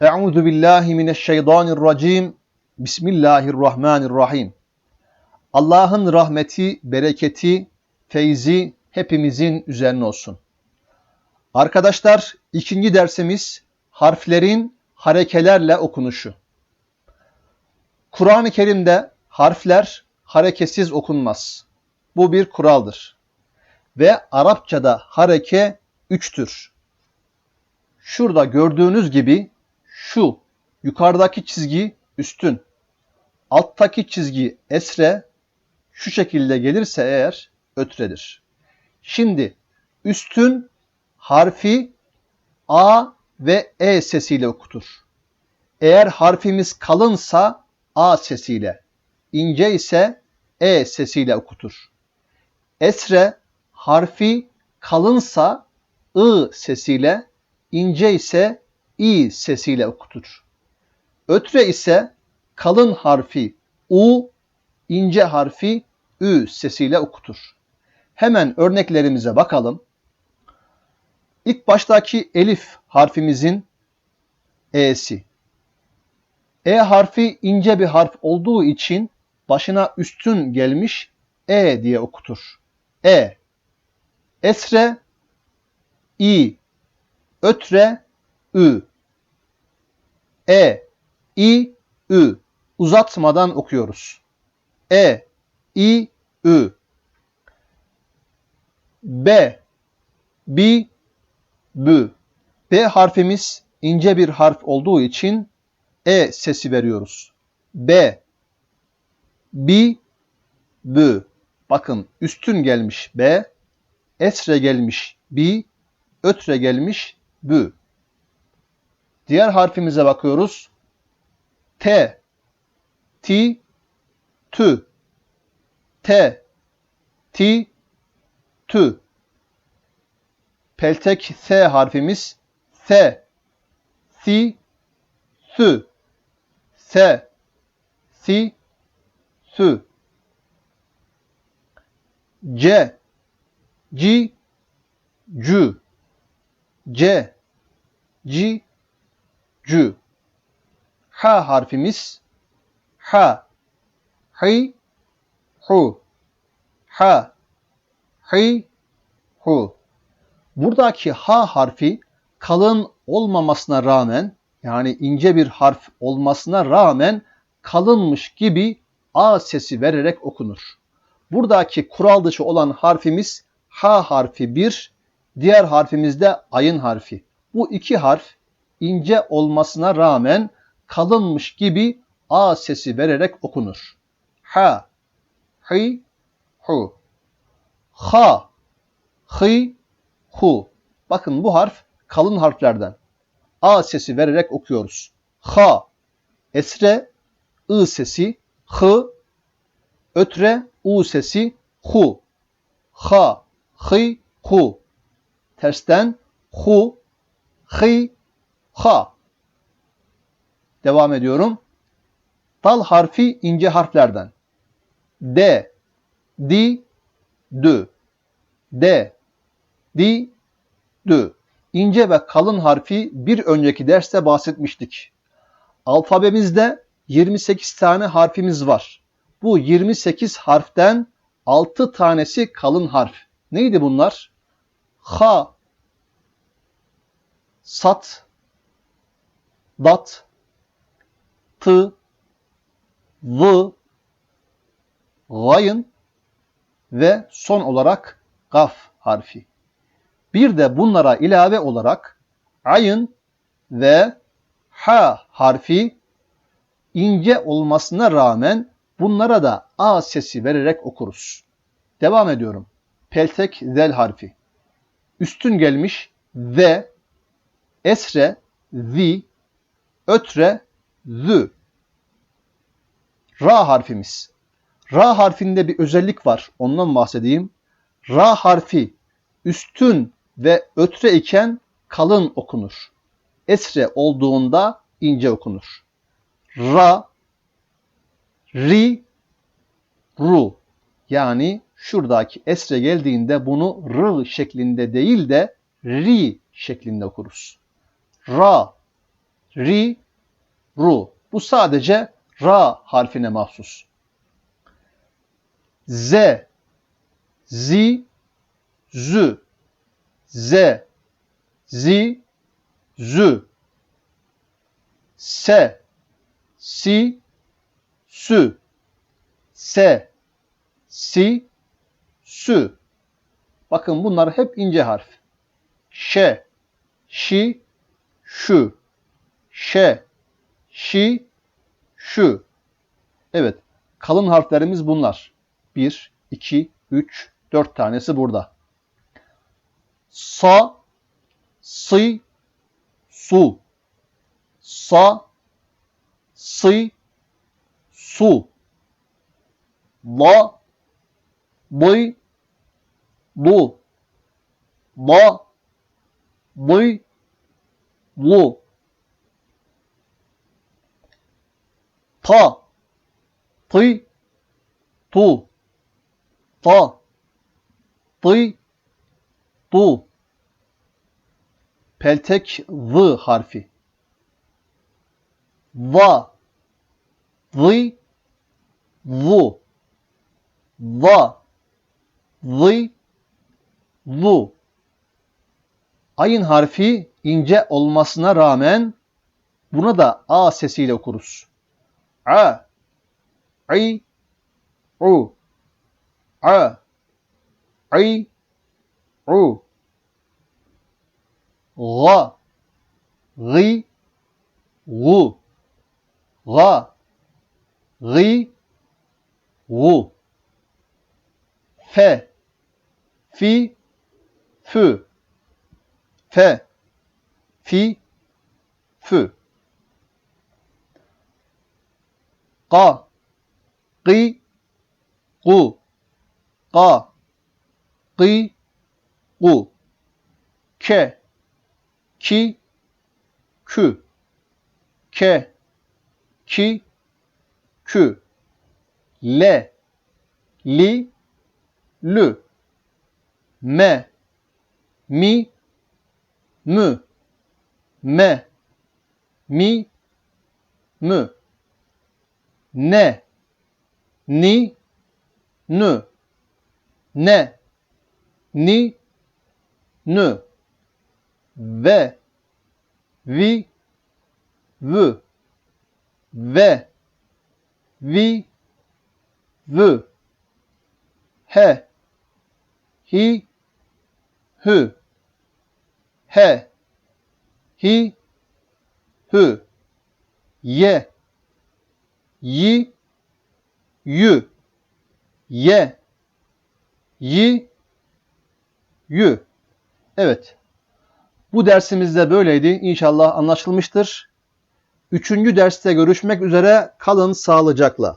Euzu billahi mineşşeytanirracim. Bismillahirrahmanirrahim. Allah'ın rahmeti, bereketi, feyzi hepimizin üzerine olsun. Arkadaşlar ikinci dersimiz harflerin harekelerle okunuşu. Kur'an-ı Kerim'de harfler hareketsiz okunmaz. Bu bir kuraldır. Ve Arapçada hareke üçtür. Şurada gördüğünüz gibi şu yukarıdaki çizgi üstün, alttaki çizgi esre şu şekilde gelirse eğer ötredir. Şimdi üstün harfi A ve E sesiyle okutur. Eğer harfimiz kalınsa A sesiyle, ince ise E sesiyle okutur. Esre harfi kalınsa I sesiyle, ince ise i sesiyle okutur. Ötre ise kalın harfi u, ince harfi ü sesiyle okutur. Hemen örneklerimize bakalım. İlk baştaki elif harfimizin e'si. E harfi ince bir harf olduğu için başına üstün gelmiş e diye okutur. E. Esre i. Ötre ü. E, i, ü. Uzatmadan okuyoruz. E, i, ü. B, bi, bü. B harfimiz ince bir harf olduğu için e sesi veriyoruz. B, bi, bü. Bakın üstün gelmiş B, esre gelmiş bi, ötre gelmiş bü. Diğer harfimize bakıyoruz. T, T, Tü, T, T, Tü. Peltek S harfimiz S, Si, Sü, S, Si, Sü. C, C, Cü, C, C, cü. Ha harfimiz ha, hi, hu, ha, hi, hu. Buradaki ha harfi kalın olmamasına rağmen yani ince bir harf olmasına rağmen kalınmış gibi a sesi vererek okunur. Buradaki kural dışı olan harfimiz ha harfi bir, diğer harfimiz de ayın harfi. Bu iki harf ince olmasına rağmen kalınmış gibi a sesi vererek okunur. Ha, hi, hu. Ha, hi, hu. Bakın bu harf kalın harflerden. A sesi vererek okuyoruz. Ha, esre, ı sesi, hı, ötre, u sesi, hu. Ha, hi, hu. Tersten hu, hi, ha. Devam ediyorum. Dal harfi ince harflerden. D, di, dü. D, di, dü. İnce ve kalın harfi bir önceki derste bahsetmiştik. Alfabemizde 28 tane harfimiz var. Bu 28 harften 6 tanesi kalın harf. Neydi bunlar? Ha, sat, dat, tı, vı, gayın ve son olarak gaf harfi. Bir de bunlara ilave olarak ayın ve ha harfi ince olmasına rağmen bunlara da a sesi vererek okuruz. Devam ediyorum. Peltek zel harfi. Üstün gelmiş ve esre zi ötre, zü. Ra harfimiz. Ra harfinde bir özellik var. Ondan bahsedeyim. Ra harfi üstün ve ötre iken kalın okunur. Esre olduğunda ince okunur. Ra, ri, ru. Yani şuradaki esre geldiğinde bunu r şeklinde değil de ri şeklinde okuruz. Ra, ri, ru. Bu sadece ra harfine mahsus. Z, zi, zü, z, zi, zü, se, si, sü, se, si, sü. Bakın bunlar hep ince harf. Ş, şi, şu, ş, şi, şu. Evet, kalın harflerimiz bunlar. 1, 2, 3, 4 tanesi burada. Sa, sı, su. Sa, sı, su. La, lı, lu. La, lı, lu. Ta, tı, tu. Ta, tı, tu. Peltek v harfi. Va, vı, vu. Va, vı, vu. Ayın harfi ince olmasına rağmen buna da a sesiyle okuruz. ع عي عو ع عي عو. غ غي غو. غ غي غو. ف في فو ف في فو Ka, qi, gu. Ka, qi, gu. Ke, ki, kü. Ke, ki, kü. Le, li, lü. Me, mi, mü. Me, mi, mü. Ne, ni, nü. Ne, ni, nü. Ve, vi, vü. Ve, vi, vü. He, hi, hü. He, hi, hü. Ye, yi, yü. Ye, yi, yü. Evet. Bu dersimizde böyleydi. İnşallah anlaşılmıştır. Üçüncü derste görüşmek üzere. Kalın sağlıcakla.